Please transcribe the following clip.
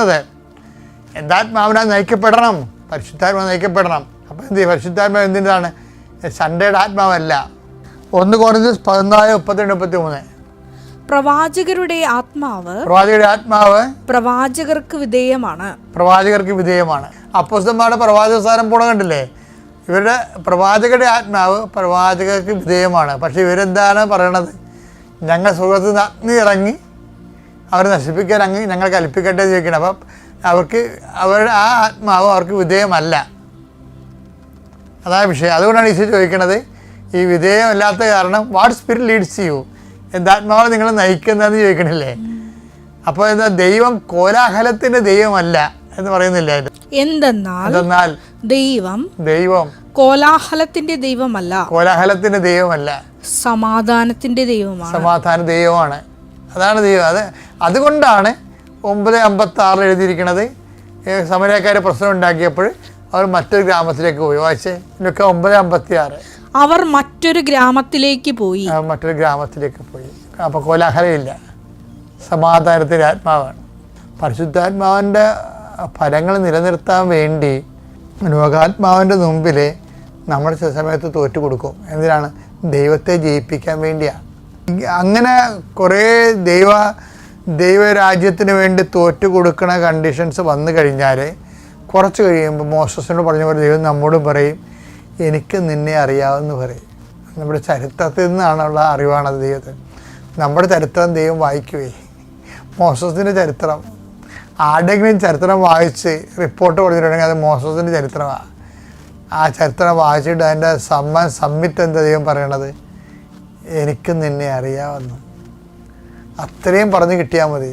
അതെ എന്താത്മാവിനെ നയിക്കപ്പെടണം? പരിശുദ്ധാത്മാവ് നയിക്കപ്പെടണം. അപ്പോൾ എന്ത് ചെയ്യും? പരിശുദ്ധാത്മാവ് എന്തിനാണ് സൺഡേയുടെ ആത്മാവല്ല. ഒന്ന് കുറഞ്ഞ് പതിനാല് മുപ്പത്തിരണ്ട് മുപ്പത്തി മൂന്ന് പ്രവാചകരുടെ ആത്മാവ് പ്രവാചകരുടെ ആത്മാവ് പ്രവാചകർക്ക് വിധേയമാണ്. പ്രവാചകർക്ക് വിധേയമാണ്. അപ്പോസ്തന്മാരുടെ പ്രവാചക സ്ഥാനം പോണ കണ്ടില്ലേ? ഇവരുടെ പ്രവാചകരുടെ ആത്മാവ് പ്രവാചകർക്ക് വിധേയമാണ്. പക്ഷെ ഇവരെന്താണ് പറയണത്? ഞങ്ങൾ സുഖത്തിൽ നിന്ന് അഗ്നി ഇറങ്ങി അവരെ നശിപ്പിക്കാൻ അങ്ങ് ഞങ്ങൾ കൽപ്പിക്കട്ടെ എന്ന് ചോദിക്കണം അപ്പം അവർക്ക് അവരുടെ ആ ആത്മാവ് അവർക്ക് വിധേയമല്ല. അതാണ് വിഷയം. അതുകൊണ്ടാണ് ഈശോ ചോദിക്കണത് ഈ വിധേയമല്ലാത്ത കാരണം വാട്ട് സ്പിരിറ്റ് ലീഡ്സ് യു എന്താത്മാവ് നിങ്ങൾ നയിക്കുന്നതെന്ന് ചോദിക്കണില്ലേ? അപ്പോൾ എന്താ ദൈവം കോലാഹലത്തിന്റെ ദൈവമല്ല എന്ന് പറയുന്നില്ല എന്തെന്നാൽ ദൈവം ദൈവം കോലാഹലത്തിന്റെ ദൈവമല്ല. കോലാഹലത്തിന്റെ ദൈവമല്ല. സമാധാനത്തിന്റെ ദൈവമാണ്. സമാധാന ദൈവമാണ്. അതാണ് ദൈവം. അത് അതുകൊണ്ടാണ് ഒമ്പത് അമ്പത്തി ആറിൽ എഴുതിയിരിക്കുന്നത് സമരക്കാർ പ്രശ്നം ഉണ്ടാക്കിയപ്പോൾ അവർ മറ്റൊരു ഗ്രാമത്തിലേക്ക് പോയി. വായിച്ചേ? ഇതൊക്കെ ഒമ്പത് അമ്പത്തി ആറ് അവർ മറ്റൊരു ഗ്രാമത്തിലേക്ക് പോയി. മറ്റൊരു ഗ്രാമത്തിലേക്ക് പോയി. അപ്പോൾ കോലാഹലമില്ല. സമാധാനത്തിന്റെ ആത്മാവാണ്. പരിശുദ്ധാത്മാവിന്റെ ഫലങ്ങൾ നിലനിർത്താൻ വേണ്ടി ലോകാത്മാവിന്റെ മുമ്പിൽ നമ്മൾ ചില സമയത്ത് തോറ്റു കൊടുക്കും. എന്തിനാണ്? ദൈവത്തെ ജയിപ്പിക്കാൻ വേണ്ടിയാണ്. അങ്ങനെ കുറേ ദൈവ ദൈവരാജ്യത്തിന് വേണ്ടി തോറ്റു കൊടുക്കുന്ന കണ്ടീഷൻസ് വന്നു കഴിഞ്ഞാൽ കുറച്ച് കഴിയുമ്പോൾ മോസസിനോട് പറഞ്ഞ പോലെ ദൈവം നമ്മോട് പറയും എനിക്ക് നിന്നെ അറിയാമെന്ന് പറയും. നമ്മുടെ ചരിത്രത്തിൽ നിന്നാണുള്ള അറിവാണത് ദൈവത്തിന്. നമ്മുടെ ചരിത്രം ദൈവം വായിക്കുവേ. മോസസിന്റെ ചരിത്രം. ആരുടെങ്കിലും ചരിത്രം വായിച്ച് റിപ്പോർട്ട് കൊടുത്തിട്ടുണ്ടെങ്കിൽ അത് മോസസിന്റെ ചരിത്രമാണ് ആ ചരിത്രം വായിച്ചിട്ട് അതിന്റെ സമ്മ സമ്മിറ്റ് എന്താ ദൈവം പറയണത്? എനിക്ക് നിന്നെ അറിയാമെന്ന്. അത്രയും പറഞ്ഞു കിട്ടിയാൽ മതി.